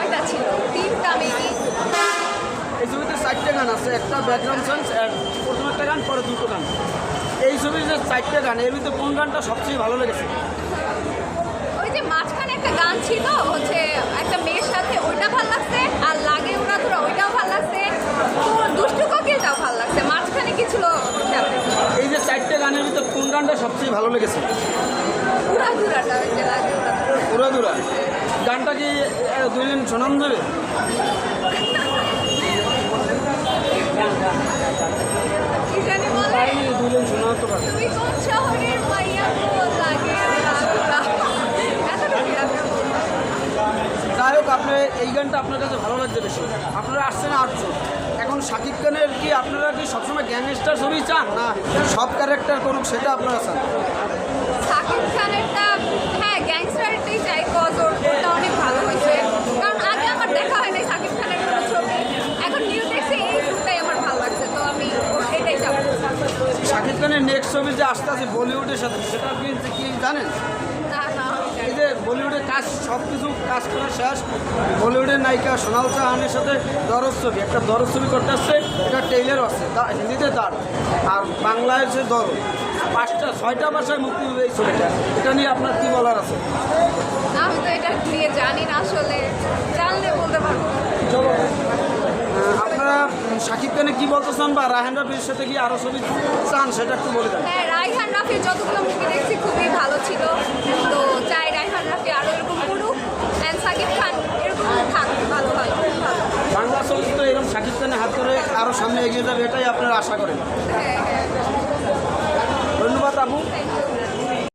ছয়টা ছিল তিনটা মেবি এই ছবিতে চারটে গান আছে একটা ব্যাকগ্রাউন্ড সং প্রথম একটা গান পরে দুটো গান। এই ছবির যে চারটে গান এর ভিতরে কোন গানটা সবচেয়ে ভালো লেগেছে? ওই যে মাঝখানে একটা গান ছিল হচ্ছে একটা মেয়ের সাথে ওইটা ভালো লাগছে আর লাগে ওরা ধরো ওইটাও ভালো লাগছে। দুষ্টু ককেটাও ভালো লাগছে মাঝখানে কি ছিল এই যে চারটে গানের ভিতরে কোন গানটা সবচেয়ে ভালো লেগেছে? উড়াদুরাটা ওই যে লাগে উড়াদুরা গানটা কি আহ, দুইজন শোনান শোনাতে বলব। যাই হোক আপনি এই গানটা আপনার কাছে ভালো লাগছে বেশি। আপনারা আসছেন আটজন। এখন শাকিব খানের কি আপনারা কি সবসময় গ্যাংস্টার ছবি চান? না সব ক্যারেক্টার করুক সেটা আপনারা চান। শাকিব খানেরটা হ্যাঁ গ্যাংস্টারটাই চাই কজ ওর ওটা অনেক ভালো হয়েছে কারণ আগে আমার দেখা হয় নাই শাকিব খানের কোনো ছবি এখন নিউ দেখছি এই লুকটাই আমার ভালো লাগছে তো আমি ওর এটাই চাবো শাকিব খানের নেক্সট ছবি যে আসতে আছে বলিউডের সাথে, সেটা আপনি কি জানেন? এই যে বলিউডের কাজ সব কিছু কাজ করা শেষ। বলিউডের নায়িকা সোনাল চাহানের সাথে দরজ ছবি, একটা দরজ ছবি করতে আসছে, এটা টেইলার আছে হিন্দিতে দাঁড় আর বাংলায় হচ্ছে দরজ পাঁচটা, ছয়টা ভাষায় মুক্তি দেবে এই ছবিটা। এটা নিয়ে আপনার কি বলার আছে? আমি তো এটা নিয়ে জানি না আসলে। শাকিব খানে কি বলতে চান বা রাহেন রাফির সাথে কি আরও ছবি চান সেটা একটু বলে দেন। হ্যাঁ রাইহান রাফির যতগুলো মুভি দেখছি খুবই ভালো ছিল। তো চাই রাইহান রাফি আরও এরকম করুক অ্যান্ড সাকিব খান এরকম থাক ভালো হয় বাংলা চলচ্চিত্র এরকম শাকিব খানের হাত ধরে আরও সামনে এগিয়ে যাবে এটাই আপনারা আশা করেন। হ্যাঁ হ্যাঁ। ধন্যবাদ আপু